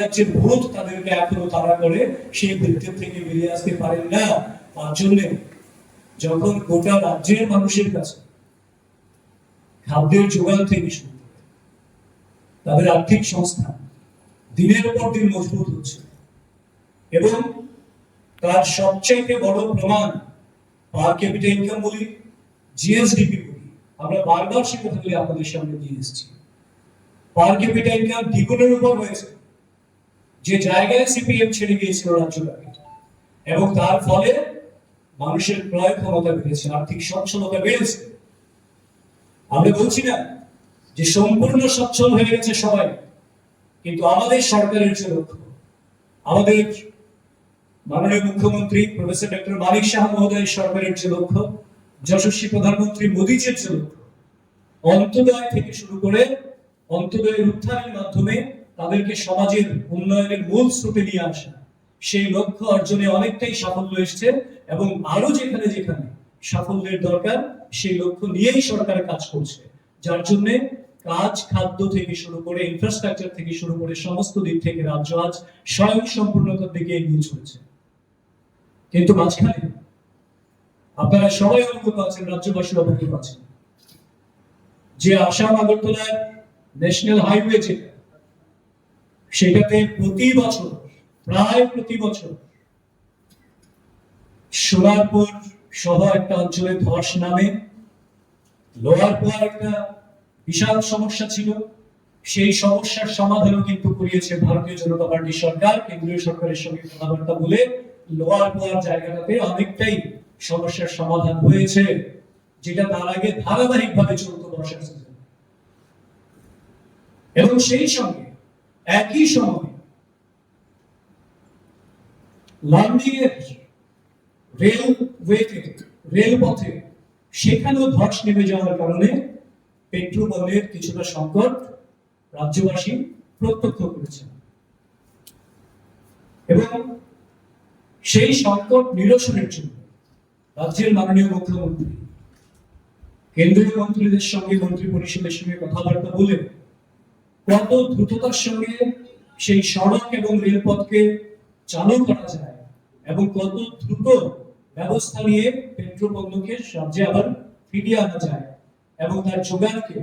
যে ভূত তাদেরকে এখনও তারা করে, সেই বৃত্তের থেকে বেরিয়ে আসতে না। তার জন্য যখন গোটা রাজ্যের মানুষের কাছে খাদ্যের যোগান থেকে শুরু তাদের আর্থিক সংস্থা দিনের পর দিন মজবুত হচ্ছে। এবং তার সবচাইতে বড় প্রমাণ পার ক্যাপিটাল ইনকাম বলি জিএসডিপি বলি, আমরা বারবার সে কথাগুলি আপনাদের সামনে দিয়ে এসেছি। পার ক্যাপিটাল ইনকাম দ্বিগুণের উপর হয়েছে। যে জায়গায় সিপিএম ছেড়ে গিয়েছিল রাজ্যটাকে এবং তার ফলে মানুষের ক্রয় ক্ষমতা বেড়েছে, আর্থিক সচ্ছলতা বেড়েছে। আমরা বলছি না যে সম্পূর্ণ সচ্ছল হয়ে গেছে সবাই, কিন্তু আমাদের সরকারের যে লক্ষ্য, আমাদের মাননীয় মুখ্যমন্ত্রী প্রফেসর ডক্টর মানিক শাহ মহোদয়ের সরকারের যে লক্ষ্য, যশস্বী প্রধানমন্ত্রী মোদীজির যে লক্ষ্য, অন্তদয় থেকে শুরু করে অন্তদয়ের উত্থানের মাধ্যমে তাদেরকে সমাজের উন্নয়নের মূল স্রোতে নিয়ে আসা। সেই লক্ষ্য অর্জনে অনেকটাই সাফল্য এসছে এবং আরও যেখানে যেখানে সাফল্যের দরকার, সেই লক্ষ্য নিয়েই সরকার কাজ করছে। যার জন্য কাজ, খাদ্য থেকে শুরু করে ইনফ্রাস্ট্রাকচার থেকে শুরু করে সমস্ত দিক থেকে রাজ্য আজ স্বয়ং সম্পূর্ণতার দিকে এগিয়ে চলেছে। কিন্তু মাঝখানে আপনারা সবাই অবগত আছেন রাজ্যবাসী অবগত আছেন, যে আসাম আগরতলায় ন্যাশনাল হাইওয়ে যেটা সেটাতে প্রতি বছর, প্রায় প্রতি বছর সোনারপুর সহ একটা অঞ্চলে ধস নামে। লোয়ার পোয়ার একটা বিশাল সমস্যা ছিল। সেই সমস্যার সমাধানও কিন্তু করিয়েছে ভারতীয় জনতা পার্টি সরকার। কেন্দ্রীয় সরকারের সঙ্গে কথাবার্তা বলে লোয়ার পোয়ার জায়গাটাতে অনেকটাই সমস্যার সমাধান হয়েছে, যেটা তার আগে ধারাবাহিকভাবে চলত সিজনে এবং সেই সঙ্গে একই সময় লান্ডিংয়ের রেলওয়েতে, রেলপথে সেখানেও ধস নেমে যাওয়ার কারণে পেট্রোপণ্যের কিছুটা সংকট রাজ্যবাসী প্রত্যক্ষ করেছেন। এবং সেই সংকট নিরসনের জন্য রাজ্যের মাননীয় মুখ্যমন্ত্রী, কেন্দ্রীয় মন্ত্রীদের সঙ্গে মন্ত্রী পরিষদের সঙ্গে কথাবার্তা বলে কত দ্রুততার সঙ্গে সেই সড়ক এবং রেলপথকে চালু করা যায় এবং কত দ্রুত ব্যবস্থা নিয়ে পেট্রোল পণ্যকে রাজ্যে আবার ফিরিয়ে আনা যায় এবং তার যোগানকে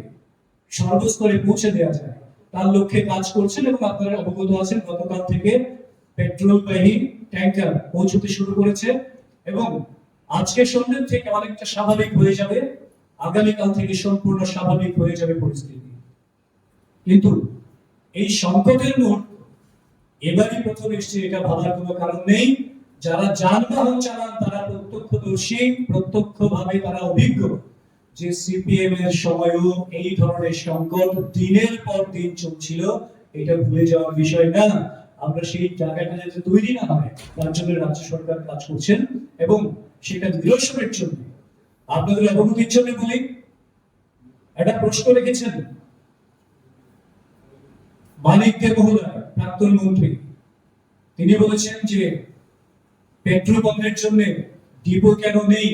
সর্বস্তরে পৌঁছে দেওয়া যায়। তার লক্ষ্যে কাজ করছেন এবং আপনারা অবগত আছেন, গতকাল থেকে পেট্রোল বাহী ট্যাঙ্কার পৌঁছতে শুরু করেছে এবং আজকে সন্ধ্যে থেকে অনেকটা স্বাভাবিক হয়ে যাবে। আগামীকাল থেকে সম্পূর্ণ স্বাভাবিক হয়ে যাবে পরিস্থিতি। কিন্তু এই সংকটের মুহূর্ত এবারই প্রথম এসছে এটা ভাবার কোনো কারণ নেই। যারা যানবাহন চালান, তারা প্রত্যক্ষদর্শী, প্রত্যক্ষভাবে তারা অভিজ্ঞ যে সিপিএম এর সময়ও এই ধরনের সংকট দিনের পর দিন চলছিল। এটা ভুলে যাওয়ার বিষয় না। আমরা সেই জায়গাটা যাতে তৈরি না হয়, তার জন্য রাজ্য সরকার কাজ করছেন এবং সেটা নিরসনের জন্য। আপনাদের অবগতির জন্য বলি। একটা প্রশ্ন রেখেছেন। মানিক দে মহোদয় প্রাক্তন মন্ত্রী। তিনি বলেছেন যে পেট্রোল পণ্যের জন্য ডিপো কেন নেই?